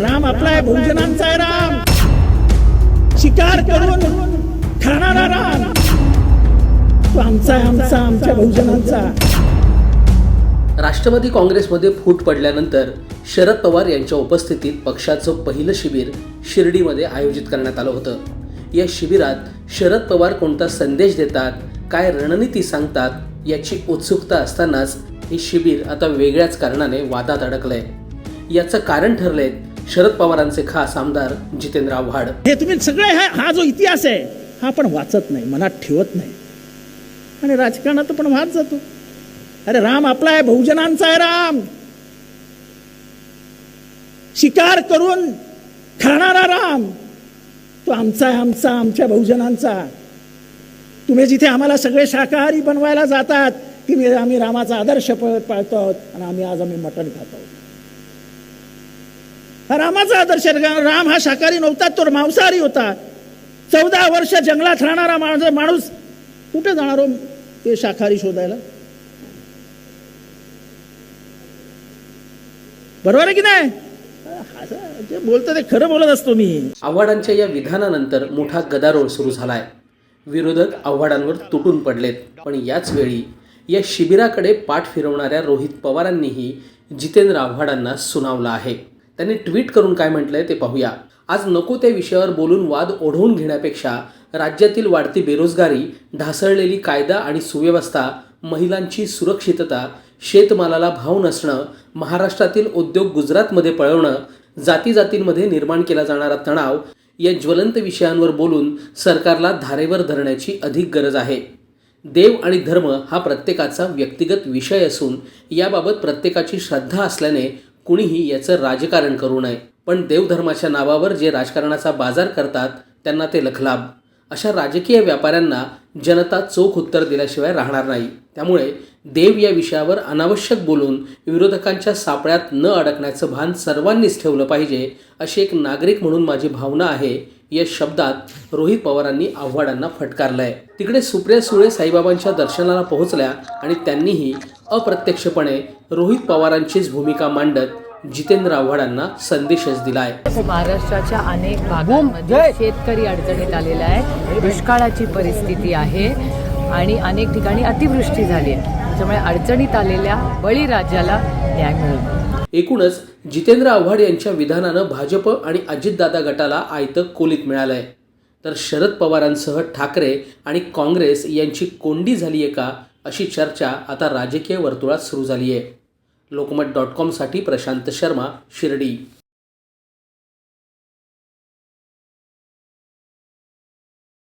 राम आपला आहे भोजनांचा आहे राम. शिकार करून खाणारा राम. तो आमचा आमचा आमच्या भोजनांचा. राष्ट्रवादी काँग्रेसमध्ये फूट पडल्यानंतर शरद पवार यांच्या उपस्थितीत पक्षाचं पहिलं शिबिर शिर्डीमध्ये आयोजित करण्यात आलं होतं. या शिबिरात शरद पवार कोणता संदेश देतात काय रणनीती सांगतात याची उत्सुकता असतानाच हे शिबिर आता वेगळ्याच कारणाने वादात अडकलंय. याचं कारण ठरलंय शरद पवारांचे खास आमदार जितेंद्र आव्हाड हे तुम्ही सगळे हा हा जो इतिहास आहे हा आपण वाचत नाही मनात ठेवत नाही. आणि राजकारणात पण वाच जातो. अरे राम आपला आहे बहुजनांचा आहे राम. शिकार करून खाणारा राम. तो आमचा आहे आमचा आमच्या बहुजनांचा. तुम्ही जिथे आम्हाला सगळे शाकाहारी बनवायला जातात की आम्ही रामाचा आदर्श पाळतो आहोत आणि आम्ही आज आम्ही मटण खातो आहोत. हा रामाचा आदर्श राम हा शाकाहारी नव्हता तो मांसाहारी होता. चौदा वर्ष जंगलात राहणारा माणूस माणूस कुठे जाणार हो ते शाकाहारी शोधायला? बरोबर आहे की नाही? जे बोलतो ते खरं बोलत असतो मी. आव्हाडांच्या या विधानानंतर मोठा गदारोळ सुरू झालाय. विरोधक आव्हाडांवर तुटून पडलेत. पण याच वेळी या शिबिराकडे पाठ फिरवणाऱ्या रोहित पवारांनीही जितेंद्र आव्हाडांना सुनावलं आहे. त्यांनी ट्विट करून काय म्हटलंय ते पाहूया. आज नको त्या विषयावर बोलून वाद ओढवून घेण्यापेक्षा राज्यातील वाढती बेरोजगारी ढासळलेली कायदा आणि सुव्यवस्था महिलांची सुरक्षितता शेतमालाला भाव नसणं महाराष्ट्रातील उद्योग गुजरातमध्ये पळवणं जाती जातींमध्ये निर्माण केला जाणारा तणाव या ज्वलंत विषयांवर बोलून सरकारला धारेवर धरण्याची अधिक गरज आहे. देव आणि धर्म हा प्रत्येकाचा व्यक्तिगत विषय असून याबाबत प्रत्येकाची श्रद्धा असल्याने कुणीही याचं राजकारण करू नये. पण देवधर्माच्या नावावर जे राजकारणाचा बाजार करतात त्यांना ते लखलाभ अशा राजकीय व्यापाऱ्यांना जनता चोख उत्तर दिल्याशिवाय राहणार नाही. त्यामुळे देव या विषयावर अनावश्यक बोलून विरोधकांच्या सापळ्यात न अडकण्याचं भान सर्वांनीच ठेवलं पाहिजे अशी एक नागरिक म्हणून माझी भावना आहे या शब्दात रोहित पवारांनी आव्हाडांना फटकारलंय. तिकडे सुप्रिया सुळे साईबाबांच्या दर्शनाला पोहोचल्या आणि त्यांनीही अप्रत्यक्षपणे रोहित पवारांचीच भूमिका मांडत जितेंद्र आव्हाडांना संदेशच दिलाय. महाराष्ट्राच्या अनेक भागांमध्ये शेतकरी अडचणीत आलेला आहे दुष्काळाची परिस्थिती आहे आणि अनेक ठिकाणी अतिवृष्टी झाली आहे. त्याच्यामुळे अडचणीत आलेल्या बळीराजाला न्याय मिळेल. एकूणच जितेंद्र आव्हाड यांच्या विधानानं भाजप आणि अजितदादा गटाला आयतं कोलीत मिळालंय. तर शरद पवारांसह ठाकरे आणि काँग्रेस यांची कोंडी झाली आहे का अशी चर्चा आता राजकीय वर्तुळात सुरू झाली आहे लोकमत डॉट कॉमसाठी प्रशांत शर्मा शिर्डी.